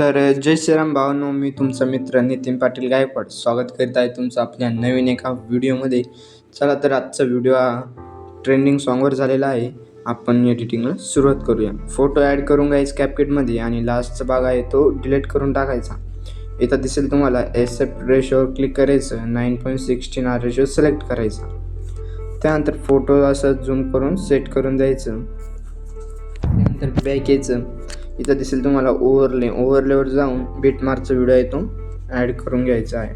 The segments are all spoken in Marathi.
तर जय श्रीराम भावनो मी तुमचा मित्र नितीन पाटील गायकवाड. स्वागत करीत आहे तुमचं आपल्या नवीन एका व्हिडिओमध्ये. चला तर आजचा व्हिडिओ हा ट्रेंडिंग सॉन्गवर झालेला आहे. आपण एडिटिंगला सुरुवात करूया. फोटो ॲड करून घ्यायचं कॅपकेटमध्ये आणि लास्टचा भाग आहे तो डिलीट करून टाकायचा. इथं दिसेल तुम्हाला एस एफ रेशोवर क्लिक करायचं. Nine point sixteen R ratio select करायचा. त्यानंतर फोटो असं झूम करून सेट करून द्यायचं. त्यानंतर बॅक यायचं. इथं दिसेल तुम्हाला ओव्हरले ओव्हरलेवर जाऊन बीटमार्कचा व्हिडिओ आहे तो. ॲड करून घ्यायचा आहे.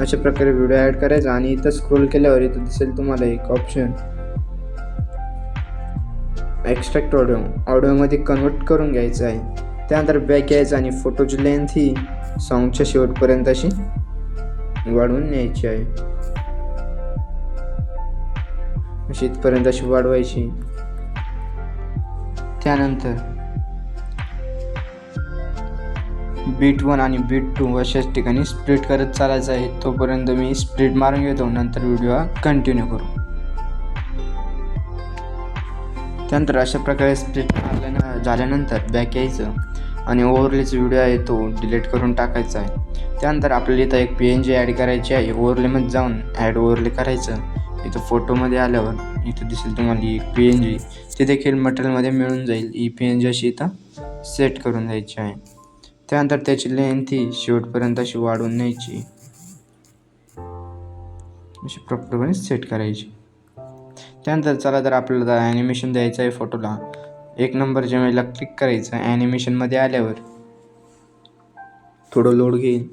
अशा प्रकारे व्हिडिओ ॲड करायचा आणि इथं स्क्रोल केल्यावर इथं दिसेल तुम्हाला एक ऑप्शन एक्स्ट्रॅक्ट ऑडिओ ऑडिओमध्ये कन्वर्ट करून घ्यायचं आहे. त्यानंतर बॅक यायचं आणि फोटोची लेंथ ही सॉन्गच्या शेवटपर्यंत अशी वाढवून न्यायची आहे. अशी इथपर्यंत अशी वाढवायची. त्यानंतर बीट वन आणि बीट टू अशाच ठिकाणी स्प्लिट करत चालायचं आहे. तोपर्यंत मी स्प्लिट मारून घेतो. नंतर व्हिडिओ कंटिन्यू करू. त्यानंतर अशा प्रकारे स्प्लिट मारल्या झाल्यानंतर बॅक यायचं आणि ओव्हरलेचा व्हिडिओ आहे तो डिलीट करून टाकायचा आहे. त्यानंतर आपल्याला इथं एक पी एन जी ॲड करायची आहे. ओव्हरलेमध्ये जाऊन ॲड ओव्हरले करायचं. इथं फोटोमध्ये आल्यावर इथं दिसेल तुम्हाला ई पी एन जी ते देखील मटेरियलमध्ये मिळून जाईल. ही पी एन जी अशी इथं सेट करून द्यायची आहे. त्यानंतर त्याची लेंथ ही शेवटपर्यंत अशी वाढवून न्यायची. अशी प्रॉपरपणे सेट करायची. त्यानंतर चला तर आपल्याला ॲनिमेशन द्यायचं आहे फोटोला एक नंबर वेळेला क्लिक करायचं. ॲनिमेशनमध्ये आल्यावर थोडं लोड घेईल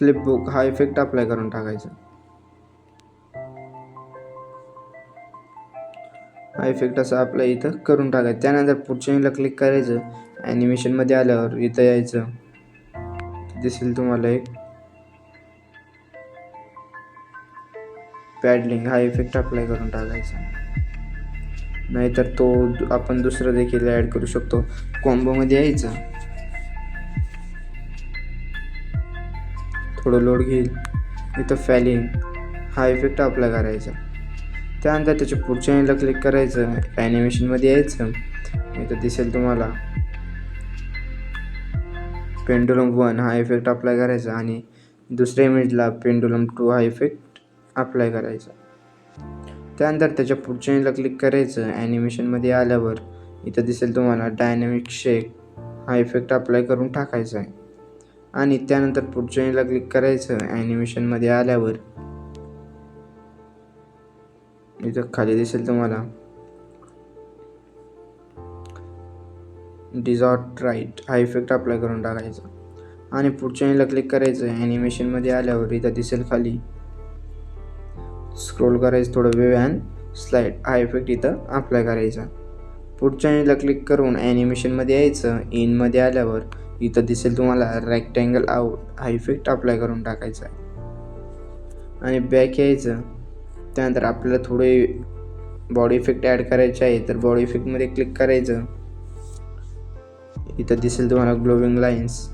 फ्लिपबुक हा इफेक्ट अप्लाय करून टाकायचा. हा इफेक्ट असा आपल्या इथं करून टाकायचा. त्यानंतर पुढच्या वेळेला क्लिक करायचं. ॲनिमेशनमध्ये आल्यावर इथं यायचं. दिसेल तुम्हाला एक. पॅडलिंग हा इफेक्ट अप्लाय करून टाकायचा. नाहीतर तो आपण दुसरं देखील ॲड करू शकतो. कॉम्बोमध्ये यायचं. थोडं लोड घेईल. इथं फॅलिंग हा इफेक्ट अप्लाय करायचा. त्यानंतर त्याच्या पुढच्या वेळेला क्लिक करायचं. ॲनिमेशनमध्ये यायचं. इथं दिसेल तुम्हाला. पेंडुलम वन हा इफेक्ट अप्लाय करायचा आणि दुसऱ्या इमेजला पेंडुलम टू हा इफेक्ट अप्लाय करायचा. त्यानंतर त्याच्या पुढच्या वेळेला क्लिक करायचं. ॲनिमेशनमध्ये आल्यावर इथं दिसेल तुम्हाला डायनॅमिक शेक हा इफेक्ट अप्लाय करून टाकायचा आहे. आणि त्यानंतर पुढच्या वेळेला क्लिक करायचं ॲनिमेशनमध्ये आल्यावर. इथं खाली दिसेल तुम्हाला. डिझॉर्ट राईट हा इफेक्ट अप्लाय करून टाकायचा. आणि पुढच्या वेळेला क्लिक करायचं ॲनिमेशनमध्ये आल्यावर इथं दिसेल खाली. स्क्रोल करायचं थोडं वेळ अँड स्लाईड हा इफेक्ट इथं अप्लाय करायचा. पुढच्या वेळेला क्लिक करून ॲनिमेशनमध्ये यायचं इनमध्ये आल्यावर इथं दिसेल तुम्हाला रेक्टँगल आउट हा इफेक्ट अप्लाय करून टाकायचा आहे. आणि बॅक यायचं. त्यानंतर आपल्याला थोडे बॉडी इफेक्ट ॲड करायचे आहे. तर बॉडी इफेक्टमध्ये क्लिक करायचं. इथं दिसेल तुम्हाला ग्लोविंग लाईन्स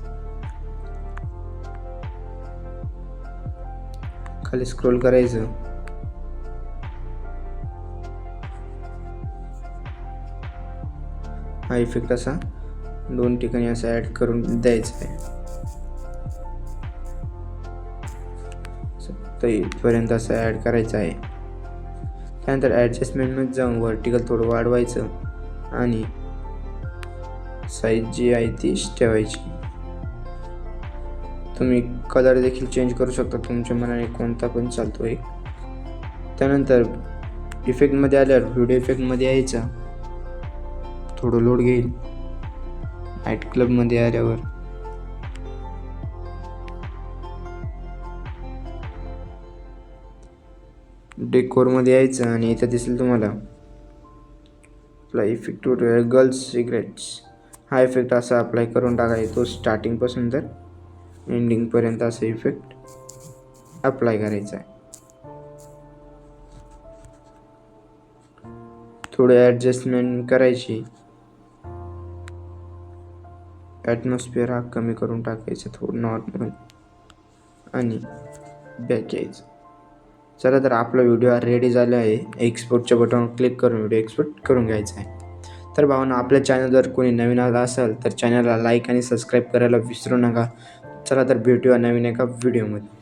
खाली स्क्रोल करायचं. हा इफेक्ट असा. दोन ठिकाणी असं ॲड करून द्यायचं आहे. तर इथपर्यंत असं ॲड करायचं आहे. त्यानंतर ॲडजस्टमेंटमध्ये जाऊन व्हर्टिकल थोडं वाढवायचं आणि साईज जी आहे ती ठेवायची. तुम्ही कलर देखील चेंज करू शकता. तुमच्या मनाने कोणता पण चालतो एक त्यानंतर इफेक्टमध्ये आल्यावर व्हिडिओ इफेक्टमध्ये यायचा. थोडं लोड घेईल. नाईट क्लबमध्ये आल्यावर. डेकोरमध्ये यायचं आणि इथं दिसेल तुम्हाला. आपला इफेक्ट गर्ल्स सिगरेट्स हा इफेक्ट असा अप्लाय करून टाकायचा तो स्टार्टिंगपासून तर एंडिंगपर्यंत असा इफेक्ट अप्लाय करायचा आहे. थोडं ॲडजस्टमेंट करायची. ॲटमॉस्फिअर हा कमी करून टाकायचं थोडं नॉर्मल आणि बॅक यायचं. चला तर आपला व्हिडिओ रेडी झाला आहे. एक्सपोर्टच्या बटनवर क्लिक करून व्हिडिओ एक्सपोर्ट करून घ्यायचा आहे. तर भावना आपल्या चॅनल जर कोणी नवीन आला असेल तर चॅनलला लाईक आणि सबस्क्राईब करायला विसरू नका. चला तर भेटूया नवीन एका व्हिडिओमध्ये